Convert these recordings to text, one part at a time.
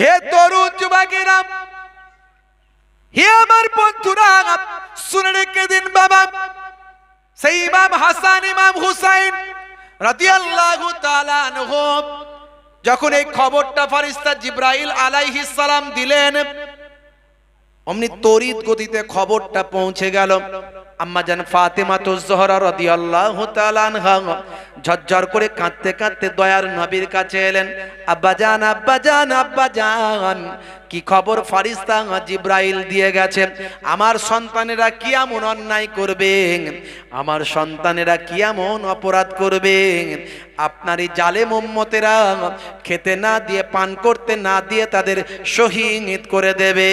হে তরুণ যুবকেরা, হে আমার বন্ধুরা, শুনে রেখে দিন বাবা। সেই ইমাম হাসান, ইমাম হুসাইন রাদিয়াল্লাহু তাআলা আনহু যখন এই খবরটা ফারিস্তা জিব্রাইল আলাইহিস সালাম দিলেন, অমনি তড়িৎ গতিতে খবরটা পৌঁছে গেল। আম্মা জান ফাতেমা তো জহরা তাআলা আনহা ঝরঝর করে কাঁদতে কাঁদতে দয়ার নবীর কাছে এলেন। আব্বা জান আব্বা জান আব্বা জান, কি খবর ফারিস্তা? জিব্রাইল দিয়ে গেছে, আমার সন্তানেরা কি এমন অন্যায় করবে? আমার সন্তানেরা কি এমন অপরাধ করবে? আপনার এই জালে মোম্মতেরা খেতে না দিয়ে, পান করতে না দিয়ে তাদের শহীদ করে দেবে।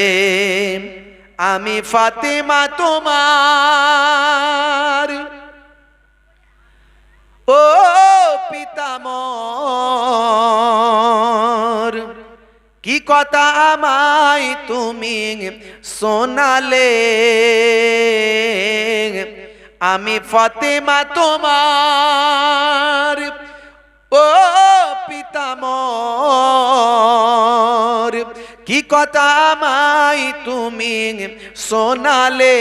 আমি ফাতেমা তোমার। ও পিতামর কি কথা আমায় তুমি শোনালে? আমি ফাতেমা তোমার। ও পিতামর কি কথা আমায় তুমি শোনালে?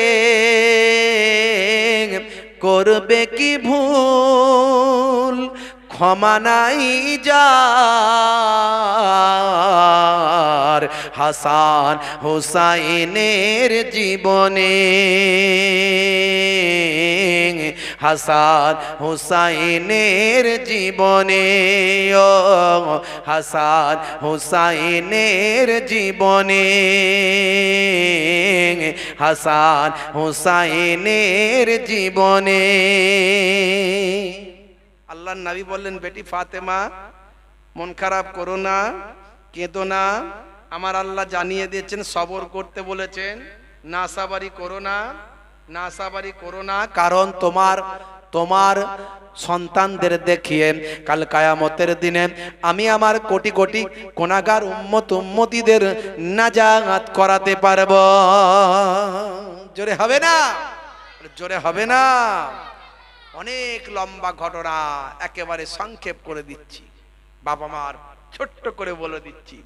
করবে কি ভুল? ক্ষমা নাই যার। হাসান হুসাইনের জীবনে হাসান হুসাইনের জীবনে, ও হাসান হুসাইনের জীবনে। হাসান হুসাইনের জীবনে। আল্লাহর নবী বললেন, বেটি ফাতেমা, মন খারাপ করো না, কেঁদো না। আমার আল্লাহ জানিয়ে দিয়েছেন, সবর করতে বলেছেন। না নাসাবারি করো না। নাসাবারি করো না, কারণ তোমার তোমার সন্তানদের দেখিয়ে কাল কায়ামতের দিনে আমি আমার কোটি কোটি কোনাগার উম্মত উম্মতিদের নাজাত করাতে পারব। জোরে হবে না? জোরে হবে না? অনেক লম্বা ঘটনা একেবারে সংক্ষেপ করে দিচ্ছি। বাবা মার ছোট্ট করে বলে দিচ্ছি।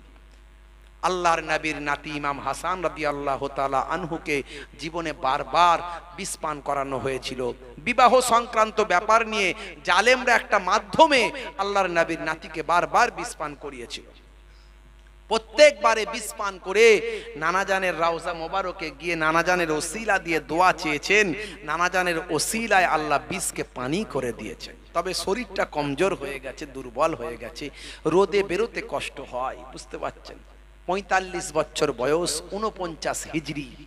আল্লাহর নবীর নাতি ইমাম হাসান রাদি আল্লাহ তালা আনহুকে জীবনে বারবার বিস্পান করানো হয়েছিল। বিবাহ সংক্রান্ত ব্যাপার নিয়ে জালেমরা একটা মাধ্যমে আল্লাহর নবীর নাতিকে বারবার বিস্পান করিয়েছিল। প্রত্যেকবারে বিস্পান করে নানাজানের রাউজা মোবারকে গিয়ে নানাজানের ওসিলা দিয়ে দোয়া চেয়েছেন, নানাজানের ওসিলায় আল্লাহ বিষকে পানি করে দিয়েছেন। তবে শরীরটা কমজোর হয়ে গেছে, দুর্বল হয়ে গেছে, রোদে বেরোতে কষ্ট হয়, বুঝতে পারছেন? পঁয়তাল্লিশ বছর বয়স উনপঞ্চাশ হিজড়ি।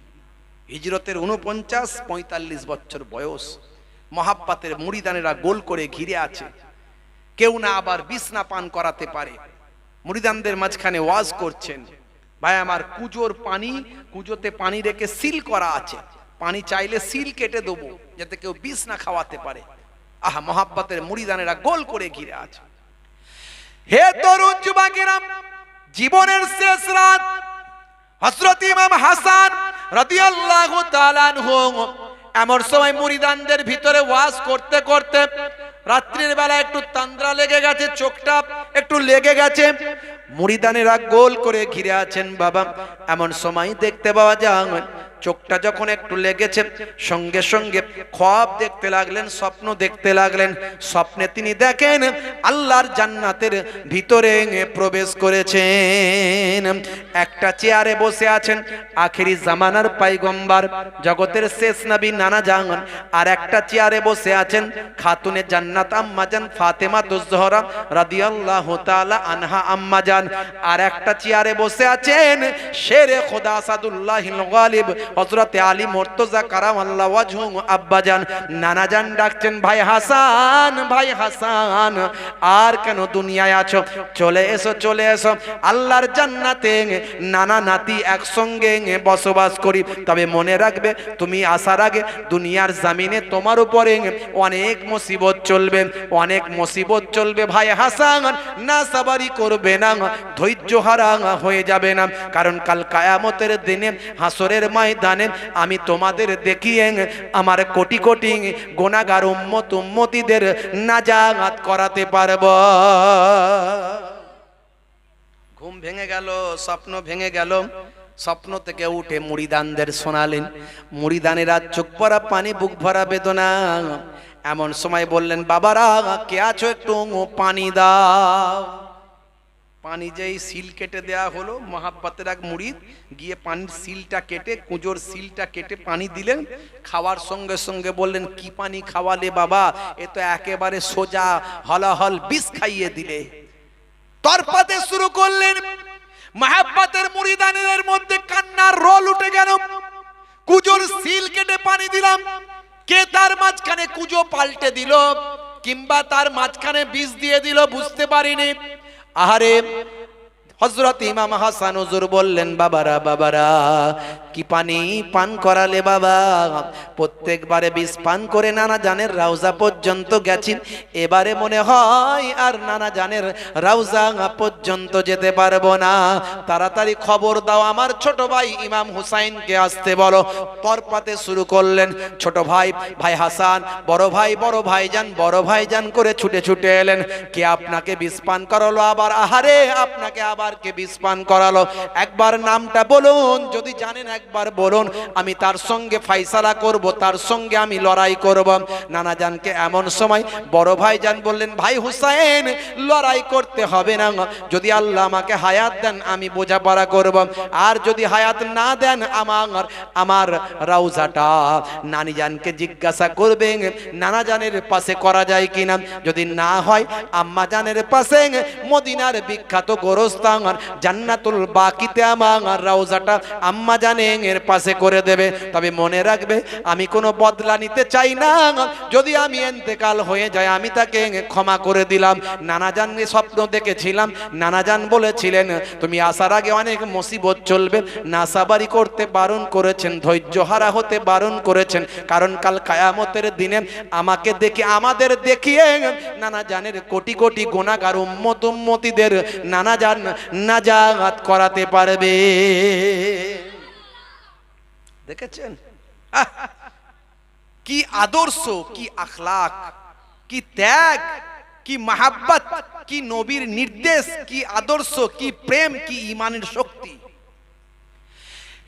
হিজরতের উনপঞ্চাশ পঁয়তাল্লিশ বছর বয়স। মহাব্বাতের মুড়িদানেরা গোল করে ঘিরে আছে। কেউ না আবার বিছনা পান করাতে পারে। মুড়িদানদের মাঝখানে ওয়াজ করছেন, ভাই, আমার কুজোর পানি, কুজোতে পানি রেখে সিল করা আছে। পানি চাইলে সিল কেটে দেবো, যাতে কেউ বিষ না খাওয়াতে পারে। আহা, মহাব্বাতের মুড়িদানেরা গোল করে ঘিরে আছে। হে তরুণ যুবকেরা জীবনের শেষ রাত হসরত ইমাম হাসান রাদিয়াল্লাহু তাআলা এমন সময় মুরিদানদের ভিতরে ওয়াজ করতে করতে রাত্রির বেলা একটু তান্দ্রা লেগে গেছে, চোখটা একটু লেগে গেছে। মুরিদানেরা গোল করে ঘিরে আছেন, বাবা, এমন সময় দেখতে পাওয়া যায় চোখটা যখন একটু লেগেছে, সঙ্গে সঙ্গে খব দেখতে লাগলেন, স্বপ্ন দেখতে লাগলেন। স্বপ্নে তিনি দেখেন আল্লাহর জান্নাতের ভিতরে প্রবেশ করেছেন। একটা চেয়ারে বসে আছেন, আখেরি জামানার পাইগম্বার, জগতের শেষ নবী নানা জাহান। আর একটা চেয়ারে বসে আছেন, খাতুনে জান্নাত আম্মাজান ফাতেমা তুজহরা রাদিয়াল্লাহু তাআলা আনহা আম্মাজান আর একটা চেয়ারে বসে আছেন, শেরে খোদা আসাদুল্লাহিল গালিব হযরতে আলী মুর্তজা কারামাল্লাহ ওয়াজহু আব্বাজান নানাজান ডাকছেন, ভাই হাসান ভাই হাসান, আর কেন দুনিয়ায় আছো? চলে এসো চলে এসো। আল্লাহর জান্নাতে নানা নাতি একসঙ্গে বসবাস করি। তবে মনে রাখবে, তুমি আসার আগে দুনিয়ার জামিনে তোমার উপরে অনেক মুসিবত চলবে, অনেক মুসিবত চলবে। ভাই হাসান, না সাবারি করবে না, ধৈর্য হারা হয়ে যাবে না। কারণ কাল কায়ামতের দিনে হাসরের ময়দানে আমি তোমাদের দেখিয়ে আমার কোটি কোটি গোনাগার উম্মত উম্মতিদের নাজাত করাতে পারব। ঘুম ভেঙে গেল, স্বপ্ন ভেঙে গেল। স্বপ্ন থেকে উঠে মুড়িদানদের শোনালেন, মুড়িদানেরা চোখ ভরা পানি, বুক ভরা বেদনা। এমন সময় বললেন, বাবারা, কে আছো একটু? পানি দাও। পানি যেই সিল কেটে দেয়া হলো, মহাব্বাতের এক মুড়িদ, গিয়ে পানির সিলটা কেটে, কুঁজোর সিলটা কেটে পানি দিলেন। খাওয়ার সঙ্গে সঙ্গে বললেন, কি পানি খাওয়ালে বাবা? এ তো একেবারে সোজা হলাহল বিষ খাইয়ে দিলে। তরপাতে শুরু করলেন, মাহাব্বাতের মুড়িদানের মধ্যে কান্নার রোল উঠে গেল। কুজোর সিল কেটে পানি দিলাম, কে তার মাঝখানে কুজো পাল্টে দিল, কিংবা তার মাঝখানে বিষ দিয়ে দিল, বুঝতে পারিনি। আহারে হজরত ইমাম হাসান হুজুর বললেন, বাবারা বাবারা, কি পানি পান করালে বাবা? প্রত্যেকবারে বিষ পান করে নানা জানের রাউজা পর্যন্ত গেছেন। এবারে মনে হয় আর নানা জানের রাউজা পর্যন্ত যেতে পারব না। তাড়াতাড়ি খবর দাও আমার ছোট ভাই ইমাম হুসাইনকে আসতে বলো। তরপাতে শুরু করলেন, ছোট ভাই ভাই হাসান, বড় ভাই বড় ভাই যান বড় ভাই যান করে ছুটে ছুটে এলেন। কে আপনাকে বিষ পান করালো আবার? আহারে, আপনাকে আবার কে বিষ পান করালো। একবার নামটা বলুন, যদি জানেন একবার বলুন, আমি তার সঙ্গে ফাইসালা করব, তার সঙ্গে আমি লড়াই করব। নানা জানকে এমন সময় বড় ভাই যান বললেন, ভাই হুসাইন, লড়াই করতে হবে না। যদি আল্লাহ আমাকে হায়াত দেন, আমি বোঝাপড়া করব। আর যদি হায়াত না দেন, আমার আমার রাউজাটা। নানি জানকে জিজ্ঞাসা করবেন, নানা জানের পাশে করা যায় কিনা? যদি না হয়, আম্মা জানের পাশে মদিনার বিখ্যাত গোরস্থান জান্নাতুল বাকিতে আমার রাউজাটা আম্মা জানেন এর পাশে করে দেবে। তবে মনে রাখবে, আমি কোনো বদলা নিতে চাই না। যদি আমি এন্তেকাল হয়ে যায়, আমি তাকে ক্ষমা করে দিলাম। নানা জান স্বপ্ন দেখেছিলাম। নানা জান বলেছিলেন, তুমি আসার আগে অনেক মুসিবত চলবে। নাসাবারি করতে বারণ করেছেন, ধৈর্য হারা হতে বারণ করেছেন। কারণ কাল কায়ামতের দিনে আমাকে দেখে, আমাদের দেখিয়ে নানা জানের কোটি কোটি গোনাগার উম্মত উম্মতিদের নানা জান নাজাত করাতে পারবে। দেখেছেন! কি আদর্শ, কি আখলাক, কি ত্যাগ, কি মাহাব্বত, কি নবীর নির্দেশ, কি আদর্শ, কি প্রেম, কি ইমানের শক্তি।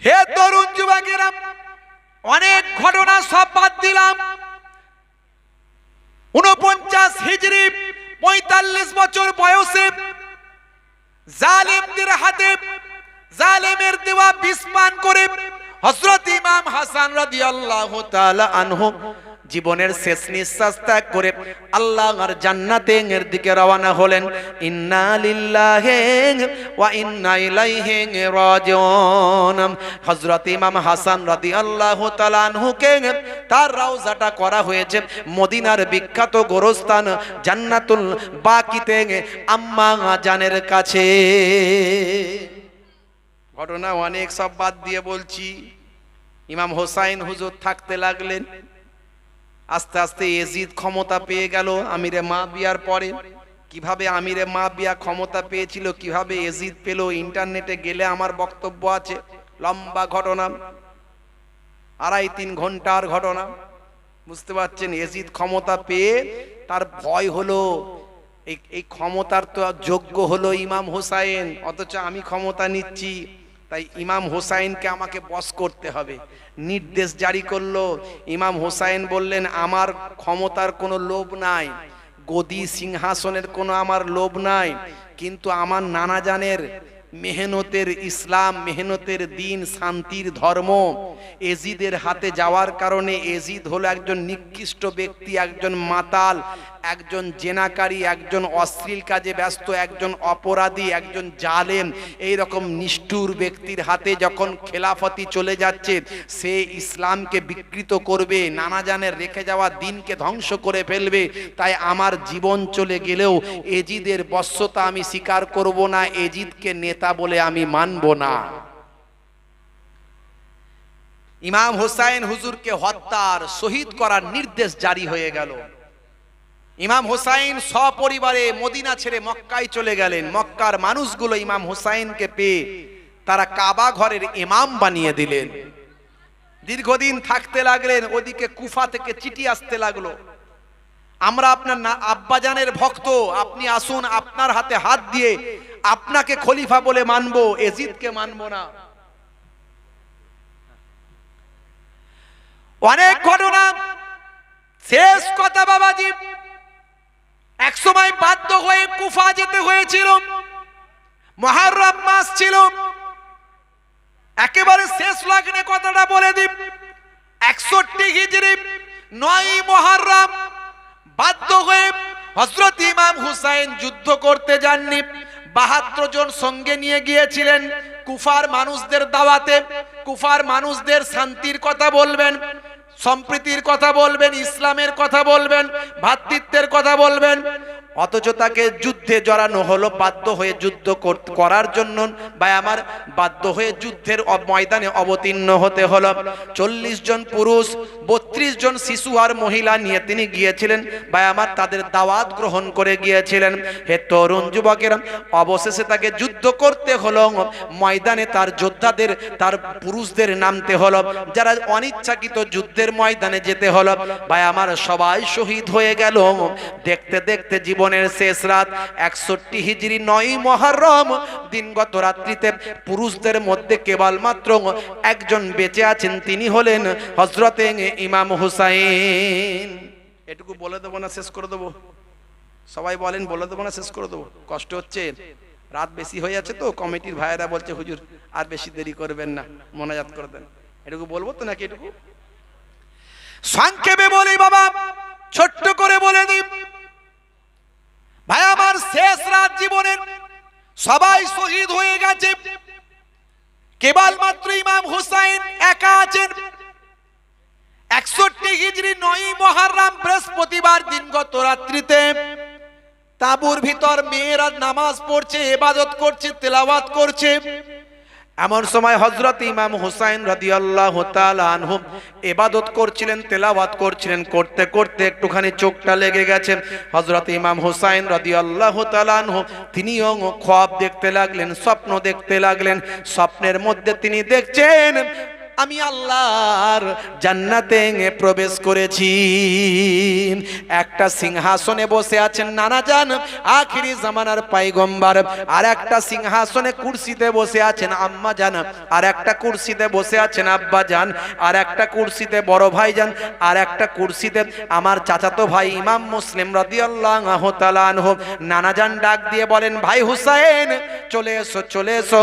হে তরুণ যুবকেরা, অনেক ঘটনা সব বাদ দিলাম। উনপঞ্চাশ হিজড়ি পঁয়তাল্লিশ বছর বয়সে জালেমদের হাতে জালেমের দেওয়া বিষ পান করে হযরত ইমাম হাসান রাদিয়াল্লাহু তাআলা আনহু জীবনের শেষ নিঃশ্বাস ত্যাগ করে আল্লাহর জান্নাতে দিকে রওনা হলেন। ইন্না লিল্লাহি ওয়া ইন্না ইলাইহি রাজিউন। হযরত ইমাম হাসান রাদিয়াল্লাহু তাআলা আনহুকে তার রওজাটা করা হয়েছে মদিনার বিখ্যাত গোরস্থান জান্নাতুল বাকিতে আম্মা জানের কাছে। ঘটনা অনেক, সব বাদ দিয়ে বলছি। ইমাম হোসাইন হুজুর থাকতে লাগলেন। আস্তে আস্তে এজিদ ক্ষমতা পেয়ে গেল আমিরে মা বিয়ার পরে। কীভাবে আমিরে মা বিয়া ক্ষমতা পেয়েছিল, কীভাবে এজিদ পেল, ইন্টারনেটে গেলে আমার বক্তব্য আছে। লম্বা ঘটনা। আড়াই তিন ঘণ্টার ঘটনা। বুঝতে পারছেন? এজিদ ক্ষমতা পেয়ে তার ভয় হলো। এই এই ক্ষমতার তো যোগ্য হলো ইমাম হোসাইন, অথচ আমি ক্ষমতা নিচ্ছি। তাই ইমাম হোসাইনকে আমাকে বস করতে হবে। নির্দেশ জারি করল। ইমাম হোসাইন বললেন, আমার ক্ষমতার কোনো লোভ নাই। গদি সিংহাসনের কোনো আমার লোভ নাই। কিন্তু আমার নানা জানের মেহনতের ইসলাম, মেহনতের দিন, শান্তির ধর্ম। এজিদের হাতে যাওয়ার কারণে এজিদ হলো একজন নিকৃষ্ট ব্যক্তি, একজন মাতাল। একজন জেনাকারী, একজন অশ্লীল কাজে ব্যস্ত, একজন অপরাধী, একজন জালেম এই রকম নিষ্ঠুর ব্যক্তির হাতে যখন খেলাফতি চলে যাচ্ছে, সে ইসলামকে বিকৃত করবে, নানা জানের রেখে যাওয়া দিনকে ধ্বংস করে ফেলবে। তাই আমার জীবন চলে গেলেও এজিদের বশ্যতা আমি স্বীকার করব না, এজিদকে নেতা বলে আমি মানব না। ইমাম হোসাইন হুজুরকে হত্যার, শহীদ করার নির্দেশ জারি হয়ে গেল। ইমাম হোসাইন সপরিবারে মদিনা ছেড়ে মক্কায় চলে গেলেন। মক্কার মানুষগুলো ইমাম হোসাইনকে পেয়ে তারা কাবা ঘরের ইমাম বানিয়ে দিলেন। দীর্ঘদিন থাকতে লাগলেন, ওদিকে কুফা থেকে চিঠি আসতে লাগল। আমরা আপনার না- আব্বাজানের ভক্ত, আপনি আসুন আপনার হাতে হাত দিয়ে আপনাকে খলিফা বলে মানবো, এজিদকে মানবো না। অনেক ঘটনা। শেষ কথা বাবাজি। এক সময় বাধ্য হয়ে কুফা যেতে হয়েছিল। মহারম মাস ছিল। একেবারে শেষ লগ্নে কথাটা বলে দিই। একষট্টি হিজড়ি নয় মহারম। বাধ্য হয়ে হজরত ইমাম হুসাইন যুদ্ধ করতে যাননি। বাহাত্তর জন সঙ্গে নিয়ে গিয়েছিলেন কুফার মানুষদের দাওয়াতে। কুফার মানুষদের শান্তির কথা বলবেন। সম্প্রীতির কথা বলবেন ইসলামের কথা বলবেন ভাতৃত্বের কথা বলবেন অথচ তাকে যুদ্ধে জড়ানো হলো, বাধ্য হয়ে যুদ্ধ করার জন্য বা আমার বাধ্য হয়ে যুদ্ধের ময়দানে অবতীর্ণ হতে হলো। চল্লিশ জন পুরুষ, বত্রিশ জন শিশু আর মহিলা নিয়ে তিনি গিয়েছিলেন। বা আমার তাদের দাওয়াত গ্রহণ করে গিয়েছিলেন। হে তরুণ যুবকেরা, অবশেষে তাকে যুদ্ধ করতে হলো। ময়দানে তার যোদ্ধাদের, তার পুরুষদের নামতে হলো। যারা অনিচ্ছাকৃত যুদ্ধের ময়দানে যেতে হলো। ভাই আমার সবাই শহীদ হয়ে গেল। দেখতে দেখতে জীবনের শেষ রাত একষট্টি হিজড়ি নয় মহরম। দিনগত রাত্রিতে পুরুষদের মধ্যে কেবলমাত্র একজন বেঁচে আছেন তিনি হলেন হজরতে ইমাম হুসাইন। এটুকু বলে দেবো না শেষ করে দেবো? সবাই বলেন বলে দেবো না শেষ করে দেবো? কষ্ট হচ্ছে? রাত বেশি হয়ে যাচ্ছে তো কমিটির ভাইয়েরা বলছে হুজুর আর বেশি দেরি করবেন না মোনাজাত করে দেন। এটুকু বলব তো নাকি এটুকু? সংক্ষেপে বলি বাবা ছোট্ট করে বলে দিই ভাই আমার শেষ রাত জীবনের সবাই শহীদ হয়ে গেছে। কেবলমাত্র ইমাম হুসাইন একা আছেন। একষট্টি হিজড়ি নয় মহারাম বৃহস্পতিবার দিন গত রাত্রিতে তাঁবুর ভিতর মেয়েরা নামাজ পড়ছে এবাদত করছে, তেলাওয়াত করছে। এমন সময় হজরত ইমাম হুসাইন রাদিয়াল্লাহু তাআলা আনহু ইবাদত করছিলেন, তেলাওয়াত করছিলেন, করতে করতে একটুখানি চোখটা লেগে গেছে। হজরত ইমাম হুসাইন রাদিয়াল্লাহু তাআলা আনহু তিনিও খোয়াব দেখতে লাগলেন, স্বপ্ন দেখতে লাগলেন। স্বপ্নের মধ্যে তিনি দেখছেন আমি আল্লাহর জান্নাতে প্রবেশ করেছি। একটা সিংহাসনে বসে আছেন নানা জান, আখিরি জামানার পাইগম্বার। আর একটা সিংহাসনে কুরসিতে বসে আছেন আম্মা জান আর একটা কুরসিতে বসে আছেন আব্বা জান আর একটা কুরসিতে বড় ভাই যান আর একটা কুরসিতে আমার চাচাতো ভাই ইমাম মুসলিম রাদিয়াল্লাহু তাআলা আনহু। নানা জান ডাক দিয়ে বলেন, ভাই হুসাইন, চলে এসো চলে এসো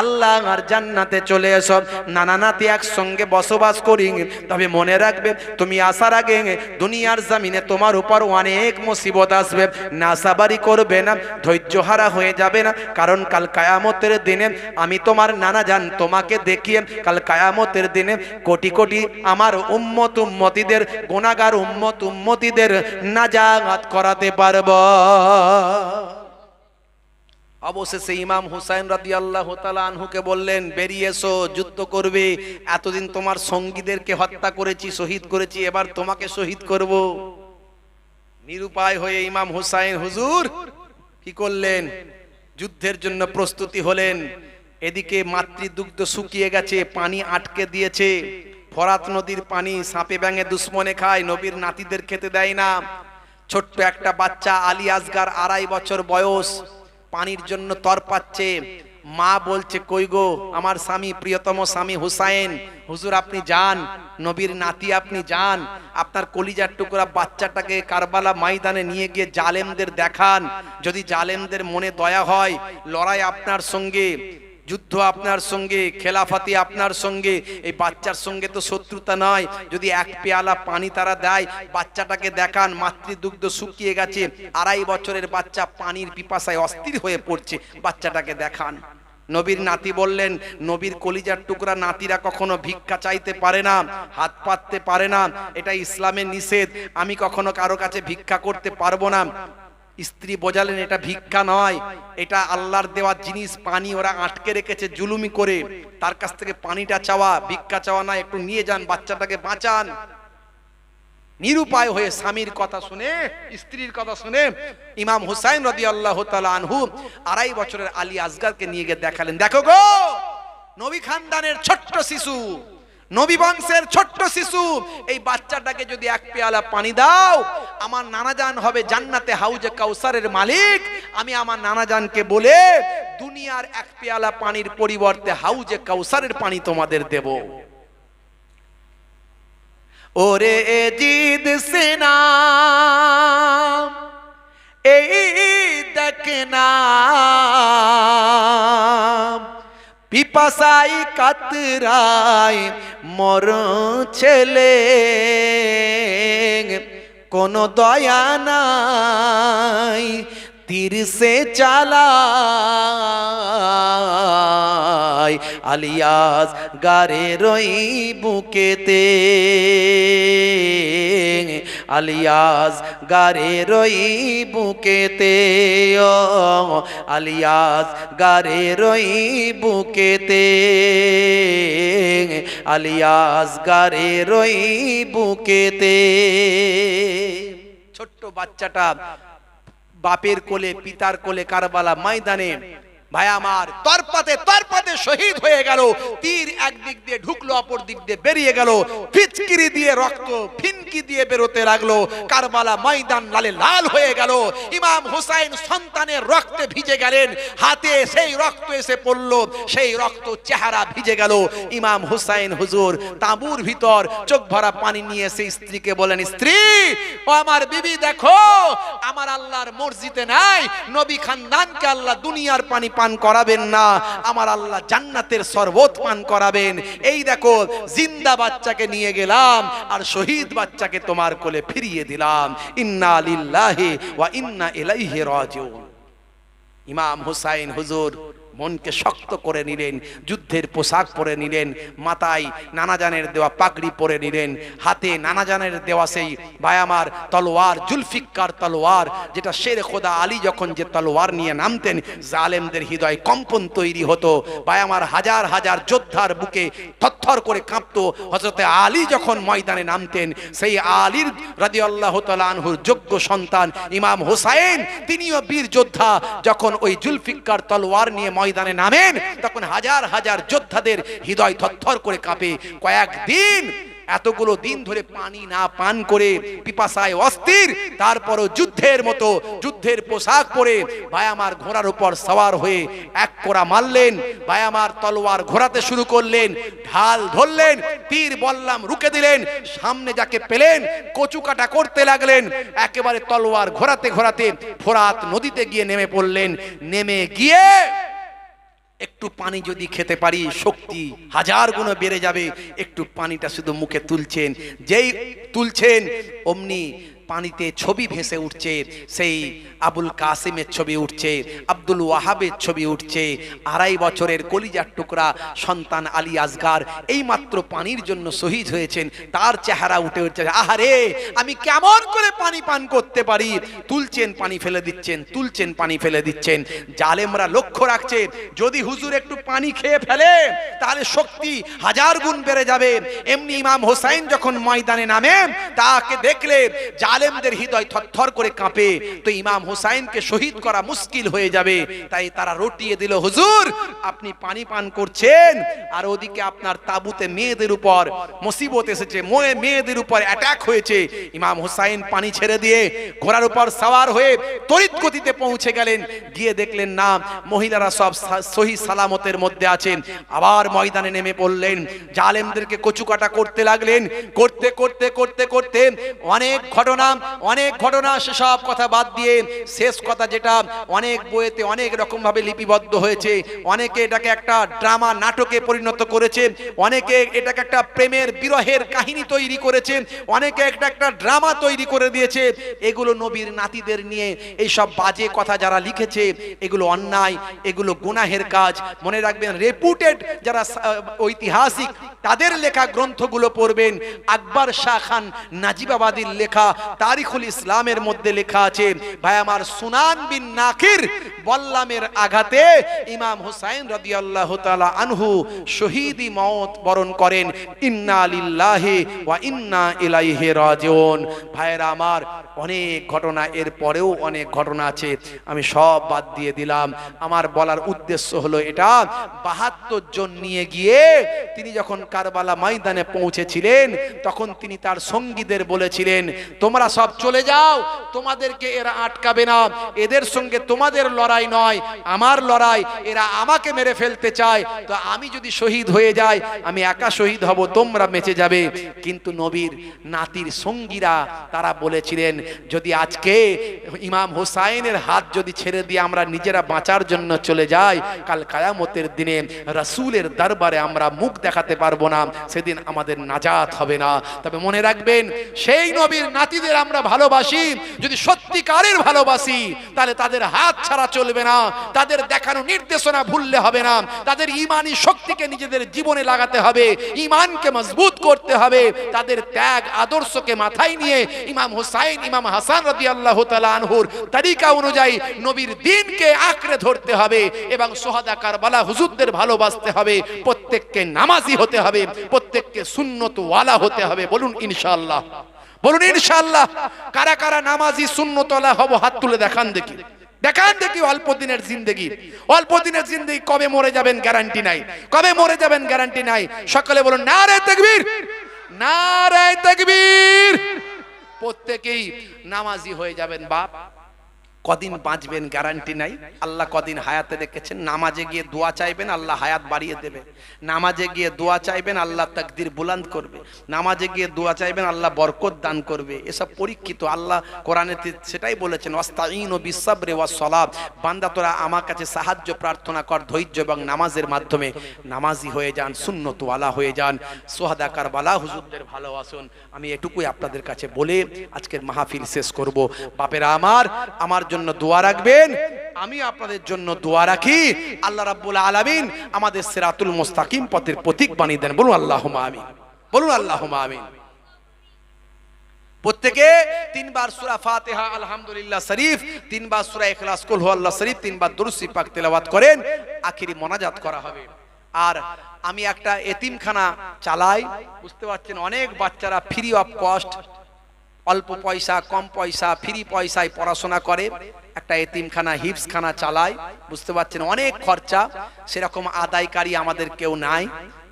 আল্লাহ আর জান্নাতে চলে এসো। নানা নাতি একসঙ্গে বসবাস করি তবে মনে রাখবে, তুমি আসার আগে দুনিয়ার জামিনে তোমার উপর অনেক মুসিবত আসবে। নাসাবারি করবে না ধৈর্য হারা হয়ে যাবে না। কারণ কাল কায়ামতের দিনে আমি তোমার নানা জান তোমাকে দেখিয়ে, কাল কায়ামতের দিনে কোটি কোটি আমার উম্মত উম্মতিদের গুণাগার উম্মত উম্মতিদের নাজাত করাতে পারব। অবশেষে ইমাম হুসাইন রাদি আল্লাহ আনহুকে বললেন, বেরিয়ে এসো, যুদ্ধ করবে। এতদিন তোমার সঙ্গীদেরকে হত্যা করেছি, শহীদ করেছি, এবার তোমাকে শহীদ করব। নিরুপায় হয়ে ইমাম হুসাইন, হুজুর, কি করলেন? যুদ্ধের জন্য প্রস্তুতি হলেন। এদিকে মাতৃদুগ্ধ শুকিয়ে গেছে, পানি আটকে দিয়েছে। ফরাত নদীর পানি সাপে ব্যাঙে দুশ্মনে খায়, নবীর নাতিদের খেতে দেয় না। ছোট্ট একটা বাচ্চা আলী আসগার আড়াই বছর বয়স। পানির জন্য তর পাচ্ছে। মা বলছে, কই গো, আমার স্বামী, প্রিয়তম স্বামী হুসাইন, হুজুর আপনি যান, নবীর নাতি আপনি যান, আপনার কলিজার টুকরা বাচ্চাটাকে কারবালা ময়দানে নিয়ে গিয়ে জালেমদের দেখান, যদি জালেমদের মনে দয়া হয়, লড়াই আপনার সঙ্গে। যুদ্ধ আপনার সঙ্গে, খেলাফাতি আপনার সঙ্গে, এই বাচ্চার সঙ্গে তো শত্রুতা নয়। যদি এক পেয়ালা পানি তারা দেয়, বাচ্চাটাকে দেখান, মাতৃদুগ্ধ শুকিয়ে গেছে, আড়াই বছরের বাচ্চা পানির পিপাসায় অস্থির হয়ে পড়ছে, বাচ্চাটাকে দেখান। নবীর নাতি বললেন, নবীর কলিজার টুকরা নাতিরা কখনো ভিক্ষা চাইতে পারে না, হাত পাততে পারে না, এটা ইসলামের নিষেধ। আমি কখনো কারও কাছে ভিক্ষা করতে পারব না। স্ত্রী বোঝালেন এটা ভিক্ষা নয়, এটা আল্লাহর দেওয়া জিনিস, পানি ওরা আটকে রেখেছে জুলুমি করে। তার কাছ থেকে পানিটা চাওয়া, ভিক্ষা চাওয়া না একটু নিয়ে যান, বাচ্চাটাকে বাঁচান। নিরুপায় হয়ে স্বামীর কথা শুনে, স্ত্রীর কথা শুনে ইমাম হুসাইন রদি আল্লাহ আনহু আড়াই বছরের আলী আসগারকে নিয়ে গিয়ে দেখালেন, দেখো গো, নবী খানদানের ছোট্ট শিশু। নবী বংশের ছোট্ট শিশু, এই বাচ্চাটাকে যদি এক পেয়ালা পানি দাও, আমার নানাজান হবে জান্নাতে হাউজে কাউসারের মালিক। আমি আমার নানাজানকে বলে দুনিয়ার এক পেয়ালা পানির পরিবর্তে হাউজে কাউসারের পানি তোমাদের দেব। ওরে জিদ সেনা, এই দেখ না। পিপাসাই কাতরায় মর ছেলে। কোনো দয়া নাই। তীর সে চালায়, আলিয়াস গারে রই বুকেতে। আলিয়াস গারে রই বুকেতে আলিয়াস গারে রই বুকেতে। আলিয়াস গারে রই বুকেতে। ছোট্ট বাচ্চাটা বাপের কোলে, পিতার কোলে কারবালা ময়দানে। ভাই আমার, তরপাতে তরপাতে শহীদ হয়ে গেল। তীর একদিক দিয়ে ঢুকলো, অপর দিক দিয়ে বেরিয়ে গেল। ফিচকিরি দিয়ে রক্ত, ফিনকি দিয়ে বেরোতে লাগল। কারবালা ময়দান লালে লাল হয়ে গেল। ইমাম হুসাইন সন্তানের রক্তে ভিজে গেলেন। হাতে সেই রক্ত এসে পড়ল, সেই রক্ত চেহারা ভিজে গেল। ইমাম হুসাইন হুজুর, তাঁবুর ভিতর চোখ ভরা পানি নিয়ে সেই স্ত্রীকে বলেন, স্ত্রী, ও আমার বিবি, দেখো, আমার আল্লাহর মসজিদে নাই। নবী খানদানকে আল্লাহ দুনিয়ার পানি পান করাবেন না। আমার আল্লাহ জান্নাতের শরবত পান করাবেন। এই দেখো, জিন্দা বাচ্চাকে নিয়ে গেলাম আর শহীদ বাচ্চাকে তোমার কোলে ফিরিয়ে দিলাম। ইন্না লিল্লাহি ওয়া ইন্না ইলাইহি রাজিউন। ইমাম হুসাইন হুজুর মনকে শক্ত করে নিলেন, যুদ্ধের পোশাক পরে নিলেন, মাথায় নানাজানের দেওয়া পাগড়ি পরে নিলেন, হাতে নানাজানের দেওয়া সেই বায়ামার তলোয়ার জুলফিকার তলোয়ার, যেটা শের খোদা আলী যখন যে তলোয়ার নিয়ে নামতেন, জালেমদের হৃদয় কম্পন তৈরি হতো। বায়ামার হাজার হাজার যোদ্ধার বুকে থরথর করে কাঁপতো। হজরতে আলী যখন ময়দানে নামতেন, সেই আলীর রাজি আল্লাহ আনহুর যোগ্য সন্তান ইমাম হোসাইন, তিনিও বীর যোদ্ধা, যখন ওই জুলফিকার তলোয়ার নিয়ে ময়দানে নামেন, তখন হাজার হাজার যোদ্ধাদের হৃদয় থরথর করে কাঁপে। কয়েকদিন, এতগুলো দিন ধরে পানি না পান করে পিপাসায় অস্থির, তারপরও যুদ্ধের মতো, যুদ্ধের পোশাক পরে ভাই আমার ঘোড়ার উপর সওয়ার হয়ে এক কোরা মারলেন ভাই আমার তলোয়ার ঘোরাতে শুরু করলেন, ঢাল ধরলেন, তীর বললাম রুকে দিলেন, সামনে যাকে পেলেন, কচু কাটা করতে লাগলেন, একেবারে তলোয়ার ঘোরাতে ঘোরাতে ফোরাত নদীতে গিয়ে নেমে পড়লেন। নেমে গিয়ে একটু পানি যদি খেতে পারি, শক্তি হাজার গুণ বেড়ে যাবে। একটু পানিটা শুধু মুখে তুলছেন। যেই তুলছেন, অমনি পানিতে ছবি ভেসে উঠছে, সেই আবুল কাসিমের ছবি উঠছে, আব্দুল ওয়াহাবের ছবি উঠছে, আড়াই বছরের কলিজার টুকরা সন্তান আলী আসগার এই মাত্র পানির জন্য শহীদ হয়েছেন, তার চেহারা উঠে উঠছে, আহারে, আমি কেমন করে পানি পান করতে পারি? তুলছেন পানি ফেলে দিচ্ছেন, তুলছেন পানি ফেলে দিচ্ছেন, জালেমরা লক্ষ্য রাখছে, যদি হুজুর একটু পানি খেয়ে ফেলে, তাহলে শক্তি হাজার গুণ বেড়ে যাবে। এমনি ইমাম হোসাইন যখন ময়দানে নামেন তাকে দেখলে জালেমদের হৃদয় থরথর করে কাঁপে। তো ইমাম হোসাইনকে শহীদ করা মুশকিল হয়ে যাবে। তাই তারা রটিয়ে দিল, হুজুর, আপনি পানি পান করছেন, আর ওদিকে আপনার তাবুতে মেয়েদের উপর মুসিবত এসেছে মেয়েদের উপর অ্যাটাক হয়েছে। ইমাম হোসাইন পানি ছেড়ে দিয়ে ঘোড়ার উপর সাওয়ার হয়ে তড়িৎ গতিতে পৌঁছে গেলেন। গিয়ে দেখলেন, না, মহিলারা সব সহি সালামতের মধ্যে আছেন। আবার ময়দানে নেমে পড়লেন। জালেমদেরকে কচুকাটা করতে লাগলেন। করতে করতে করতে করতে অনেক ঘটনা অনেক ঘটনা, সেসব কথা বাদ দিয়ে শেষ কথা যেটা, অনেক বইয়েতে অনেক রকম ভাবে লিপিবদ্ধ হয়েছে। অনেকে এটাকে একটা ড্রামা নাটকে পরিণত করেছে, অনেকে এটাকে একটা প্রেমের বিরহের কাহিনী তৈরি করেছে, অনেকে একটা একটা ড্রামা তৈরি করে দিয়েছে। এগুলো নবীর নাতিদের নিয়ে এই সব বাজে কথা যারা লিখেছে, এগুলো অন্যায়, এগুলো গুনাহের কাজ। মনে রাখবেন রেপুটেড যারা ঐতিহাসিক, তাদের লেখা গ্রন্থগুলো পড়বেন। আকবর শাহ খান নাজিবাবাদীর লেখা তারিখুল ইসলামের মধ্যে লেখা আছে, ভাই, আমার সুনান বিন নাকির বল্লামের আঘাতে ইমাম হুসাইন রাদিয়াল্লাহু তাআলা আনহু শহীদি মওত বরণ করেন। ইন্না লিল্লাহি ওয়া ইন্না ইলাইহি রাজিউন। ভাইরা আমার, অনেক ঘটনা, এর পরেও অনেক ঘটনা আছে, আমি সব বাদ দিয়ে দিলাম। আমার বলার উদ্দেশ্য হলো এটা, বাহাত্তর জন নিয়ে গিয়ে তিনি যখন কারবালা ময়দানে পৌঁছেছিলেন, তখন তিনি তার সঙ্গীদের বলেছিলেন, তোমরা সব চলে যাও, তোমাদেরকে এরা আটকাবে না। এদের সঙ্গে তোমাদের লড়াই নয়, আমার লড়াই, এরা আমাকে মেরে ফেলতে চায়। তো আমি যদি শহীদ হয়ে যাই, আমি একা শহীদ হব, তোমরা বেঁচে যাবে। কিন্তু নবীর নাতির সঙ্গীরা তারা বলেছিলেন, যদি আজকে ইমাম হুসাইনের হাত যদি ছেড়ে দিয়ে আমরা নিজেরা বাঁচার জন্য চলে যাই, কাল কায়ামতের দিনে রাসূলের দরবারে আমরা মুখ দেখাতে পারব না, সেদিন আমাদের নাজাত হবে না। তবে মনে রাখবেন, সেই নবীর নাতিদের আমরা ভালোবাসি। যদি সত্যিকারের ভালোবাসি, তাহলে তাদের হাত ছাড়া চলবে না। তাদের দেখানো নির্দেশনা ভুললে হবে না। তাদের ইমানি শক্তিকে নিজেদের জীবনে লাগাতে হবে। ইমানকে মজবুত করতে হবে। তাদের ত্যাগ আদর্শকে মাথায় নিয়ে ইমাম হুসাইন, ইমাম হাসান রাদি আল্লাহ আনহুর তালিকা অনুযায়ী নবীর দিনকে আঁকড়ে ধরতে হবে এবং সোহাদা কারবালা হুজুরদের ভালোবাসতে হবে। প্রত্যেককে নামাজি হতে হবে। প্রত্যেককে সুন্নত ওয়ালা হতে হবে। বলুন ইনশাআল্লাহ। বলুন, ইনশাআল্লাহ, কারা কারা নামাজি শূন্যতলা হব, হাত তুলে দেখান দেখি। দেখান দেখি অল্প দিনের জিন্দগি। অল্প দিনের জিন্দগি কবে মরে যাবেন গ্যারান্টি নাই। কবে মরে যাবেন গ্যারান্টি নাই। সকালে বলুন না রে দেখবির না রে দেখবির প্রত্যেকেই নামাজি হয়ে যাবেন, বাপ। কদিন বাঁচবেন গ্যারান্টি নাই। আল্লাহ কদিন হায়াতে রেখেছেন? নামাজে গিয়ে দোয়া চাইবেন, আল্লাহ হায়াত বাড়িয়ে দেবে। নামাজে গিয়ে দোয়া চাইবেন, আল্লাহ তাকদির বুলান্দ করবে। নামাজে গিয়ে দোয়া চাইবেন, আল্লাহ বরকত দান করবে। এসব পরীক্ষিত আল্লাহ কোরআনে সেটাই বলেছেন ওয়াস্তাইন ও বিসাবরে ওয়া সলাব বান্দা তোরা আমার কাছে সাহায্য, প্রার্থনা কর, ধৈর্য এবং নামাজের মাধ্যমে নামাজি হয়ে যান সুন্নত ওয়ালা হয়ে যান। সোহাদাকার বালা হুজুরদের ভালোবাসুন। আমি এটুকুই আপনাদের কাছে বলে আজকের মাহফিল শেষ করব। বাপেরা আমার আমার জন্য দোয়া রাখবেন? আমি আপনাদের জন্য দোয়া রাখি। আল্লাহ রাব্বুল আলামিন আমাদের সিরাতুল মুস্তাকিম পথের প্রতীক বানিয়ে দেন। বলুন আল্লাহুম্মা আমিন। বলুন আল্লাহুম্মা আমিন। প্রত্যেকে তিনবার সূরা ফাতিহা, আলহামদুলিল্লাহ, শরীফ, তিনবার সূরা ইখলাস, কুল হুয়াল্লাহ শরীফ, তিনবার দুরুসি পাক তেলাওয়াত করেন, আখিরি মোনাজাত করা হবে। আর আমি একটা এতিমখানা চালাই। বুঝতে পারছেন, অনেক বাচ্চারা ফ্রি অফ কস্ট অল্প পয়সা, কম পয়সা, ফ্রি পয়সায় পড়াশোনা করে, একটা এতিমখানা, হিপসখানা চালায়, বুঝতে পারছেন? অনেক খরচা, সেরকম আদায়কারী আমাদের কেউ নাই।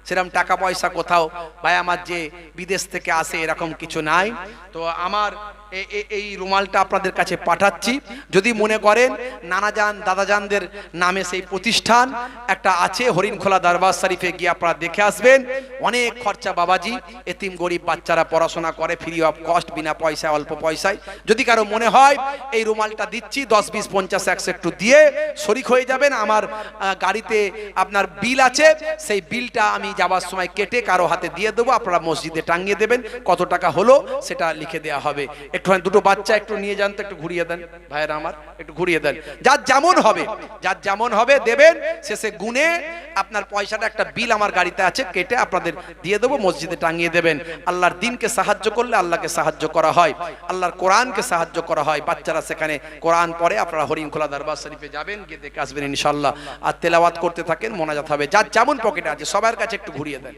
সেরকম টাকা পয়সা কোথাও, ভাই, আমার যে বিদেশ থেকে আসে এরকম কিছু নাই। তো আমার এই রুমালটা আপনাদের কাছে পাঠাচ্ছি। যদি মনে করেন নানাজান, দাদাজানদের নামে সেই প্রতিষ্ঠান একটা আছে, হরিণখোলা দরবার শরীফে গিয়ে আপনারা দেখে আসবেন। অনেক খরচা বাবাজি, এতিম গরিব বাচ্চারা পড়াশোনা করে ফ্রি অফ কস্ট বিনা পয়সায়, অল্প পয়সায়। যদি কারও মনে হয়, এই রুমালটা দিচ্ছি, দশ, বিশ, পঞ্চাশ, একশো একটু দিয়ে, শরিক হয়ে যাবেন। আমার গাড়িতে আপনার বিল আছে, সেই বিলটা আমি যাওয়ার সময় কেটে কারও হাতে দিয়ে দেবো। আপনারা মসজিদে টাঙিয়ে দেবেন। কত টাকা হলো, সেটা লিখে দেওয়া হবে। একটুখানি দুটো বাচ্চা একটু নিয়ে যান তো, একটু ঘুরিয়ে দেন। ভাইয়েরা আমার, একটু ঘুরিয়ে দেন। যার যেমন হবে, যার যেমন হবে দেবেন শেষে গুনে আপনার পয়সাটা একটা বিল আমার গাড়িতে আছে, কেটে আপনাদের দিয়ে দেবো, মসজিদে টাঙিয়ে দেবেন। আল্লাহর দিনকে সাহায্য করলে আল্লাহকে সাহায্য করা হয়। আল্লাহর কোরআনকে সাহায্য করা হয়। বাচ্চারা সেখানে কোরআন পড়ে, আপনারা হরিণখোলা দরবার শরীফে যাবেন, গিয়ে দেখে আসবেন ইনশাল্লাহ আর তেলাওয়াত করতে থাকেন, মোনাজাত হবে। যার যেমন পকেটে আছে, সবার কাছে একটু ঘুরিয়ে দেন।